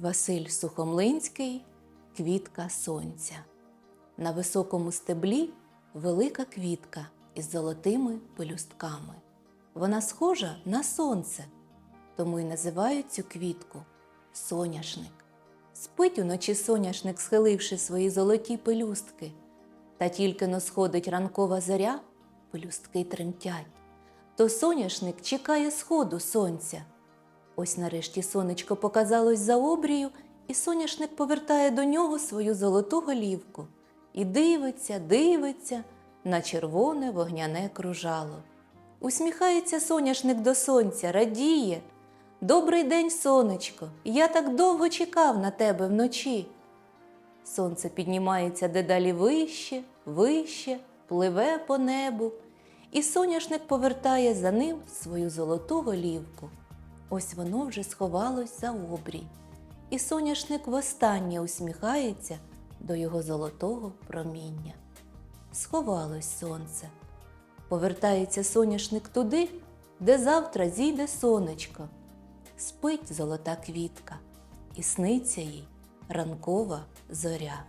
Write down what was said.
Василь Сухомлинський Квітка сонця. На високому стеблі велика квітка із золотими пелюстками. Вона схожа на сонце, тому й називають цю квітку соняшник. Спить уночі соняшник, схиливши свої золоті пелюстки. Та тільки но сходить ранкова зоря, пелюстки тремтять. То соняшник чекає сходу сонця. Ось нарешті сонечко показалось за обрію, і соняшник повертає до нього свою золоту голівку і дивиться, дивиться на червоне вогняне кружало. Усміхається соняшник до сонця, радіє. Добрий день, сонечко, я так довго чекав на тебе вночі. Сонце піднімається дедалі вище, вище, пливе по небу, і соняшник повертає за ним свою золоту голівку. Ось воно вже сховалось за обрій, і соняшник востаннє усміхається до його золотого проміння. Сховалось сонце. Повертається соняшник туди, де завтра зійде сонечко. Спить золота квітка, і сниться їй ранкова зоря.